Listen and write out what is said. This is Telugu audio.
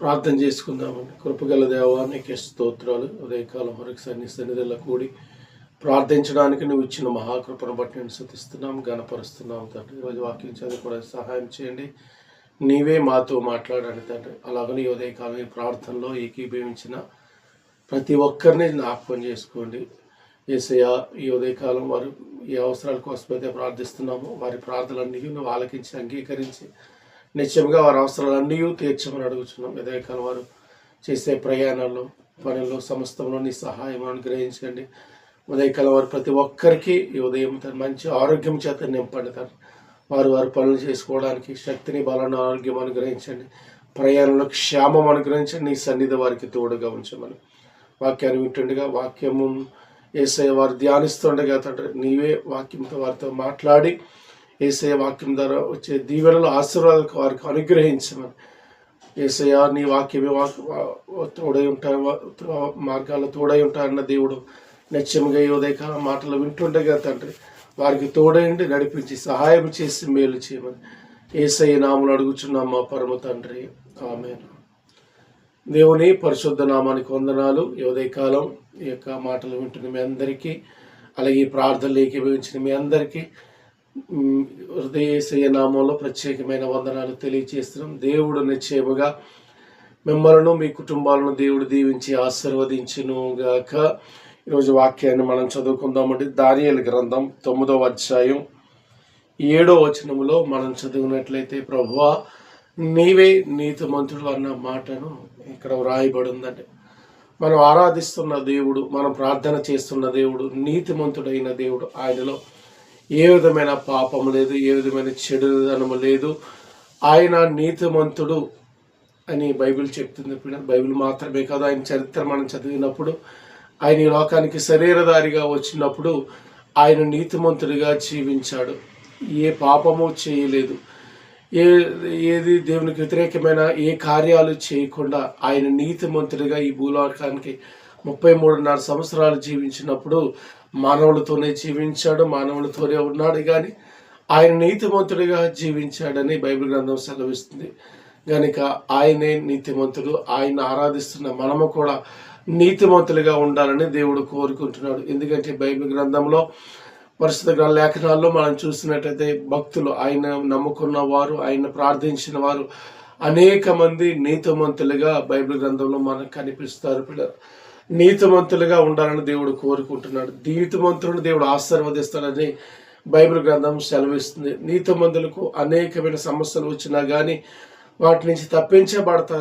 ప్రార్థన చేసుకుందామండి కృపగల దేవానికి స్తోత్రాలు. ఉదయకాలం వరకు నీ సన్నిధిలో కూడి ప్రార్థించడానికి నువ్వు ఇచ్చిన మహాకృపను బట్టి నేను శుతిస్తున్నాం గణపరుస్తున్నాం తండ్రి. ఈరోజు వాక్యం చదువుకోవడానికి సహాయం చేయండి. నీవే మాతో మాట్లాడండి తండ్రి. అలాగని ఈ ఉదయకాలం ఈ ప్రార్థనలో ఏకీభవించిన ప్రతి ఒక్కరిని జ్ఞాపకం చేసుకోండి. ఏసయ్య ఈ ఉదయకాలం వారు ఏ అవసరాల కోసమైతే ప్రార్థిస్తున్నామో వారి ప్రార్థనలన్నీ నువ్వు ఆలకించి అంగీకరించి నిత్యంగా వారి అవసరాలన్నీ తీర్చమని అడుగుతున్నాం ఉదయకాలం వారు చేసే ప్రయాణాల్లో పనుల్లో సమస్తంలో నీ సహాయం అనుగ్రహించండి. ఉదయకాలం వారు ప్రతి ఒక్కరికి ఈ ఉదయం తన మంచి ఆరోగ్యం చేత నింపండి తను వారు వారి పనులు చేసుకోవడానికి శక్తిని బలాన్ని ఆరోగ్యం అనుగ్రహించండి. ప్రయాణంలో క్షేమం అనుగ్రహించండి. నీ సన్నిధి వారికి తోడుగా ఉంచమని వాక్యాన్ని వింటుండగా వాక్యము వేసే వారు ధ్యానిస్తుండగా తండ్రి నీవే వాక్యంతో వారితో మాట్లాడి ఏసయ వాక్యం ద్వారా వచ్చే దీవెనలు ఆశీర్వాదాలు వారికి అనుగ్రహించమని. ఏసయ నీ వాక్యమే వాక్ తోడై ఉంటాయి మార్గాల్లో తోడై ఉంటారన్న దేవుడు నిత్యముగా ఈ మాటలు వింటుండగా తండ్రి వారికి తోడైండి నడిపించి సహాయం చేసి మేలు చేయమని. ఏసయ్య నాములు అడుగుచున్నాం మా పరమ తండ్రి. ఆమె దేవుని పరిశుద్ధ నామానికి వందనాలు. ఈ ఉదయకాలం ఈ యొక్క మాటలు వింటున్న మీ అందరికీ అలాగే ఈ ప్రార్థనలు ఏకీభవించిన మీ అందరికీ మ్, నామంలో ప్రత్యేకమైన వందనాలు తెలియజేస్తున్నాం దేవుడు నిశ్చయముగా మిమ్మలను మీ కుటుంబాలను దేవుడు దీవించి ఆశీర్వదించును గాక ఈరోజు వాక్యాన్ని మనం చదువుకుందామంటే దానియల గ్రంథం తొమ్మిదవ అధ్యాయం ఏడో వచనములో మనం చదివినట్లయితే ప్రభువా నీవే నీతిమంతుడు అన్న మాటను ఇక్కడ వ్రాయబడిందండి. మనం ఆరాధిస్తున్న దేవుడు మనం ప్రార్థన చేస్తున్న దేవుడు నీతిమంతుడైన దేవుడు ఆయనలో ఏ విధమైన పాపము లేదు ఏ విధమైన చెడుదనము లేదు. ఆయన నీతిమంతుడు అని బైబిల్ చెప్తుంది పిల్లలు. బైబిల్ మాత్రమే కాదు ఆయన చరిత్ర మనం చదివినప్పుడు ఆయన ఈ లోకానికి శరీరధారిగా వచ్చినప్పుడు ఆయన నీతిమంతుడిగా జీవించాడు. ఏ పాపము చేయలేదు. ఏ ఏది దేవునికి వ్యతిరేకమైన ఏ కార్యాలు చేయకుండా ఆయన నీతిమంతుడిగా ఈ భూలోకానికి ముప్పై మూడున్నర సంవత్సరాలు జీవించినప్పుడు మానవులతోనే జీవించాడు మానవులతోనే ఉన్నాడు కానీ ఆయన నీతిమంతుడిగా జీవించాడని బైబిల్ గ్రంథం సెలవిస్తుంది. కనుక ఆయనే నీతిమంతుడు ఆయన ఆరాధిస్తున్న మనము కూడా నీతిమంతులుగా ఉండాలని దేవుడు కోరుకుంటున్నాడు. ఎందుకంటే బైబిల్ గ్రంథంలో పరిశుద్ధ లేఖనాల్లో మనం చూసినట్టయితే భక్తులు ఆయన నమ్ముకున్న వారు ఆయన ప్రార్థించిన వారు అనేక మంది నీతిమంతులుగా బైబిల్ గ్రంథంలో మనకు కనిపిస్తారు. పిల్లలు నీతిమంతులుగా ఉండాలని దేవుడు కోరుకుంటున్నాడు. నీతిమంతులను దేవుడు ఆశీర్వదిస్తాడని బైబిల్ గ్రంథం సెలవిస్తుంది. నీతిమంతులకు అనేకమైన సమస్యలు వచ్చినా కానీ వాటి నుంచి తప్పించబడతారు.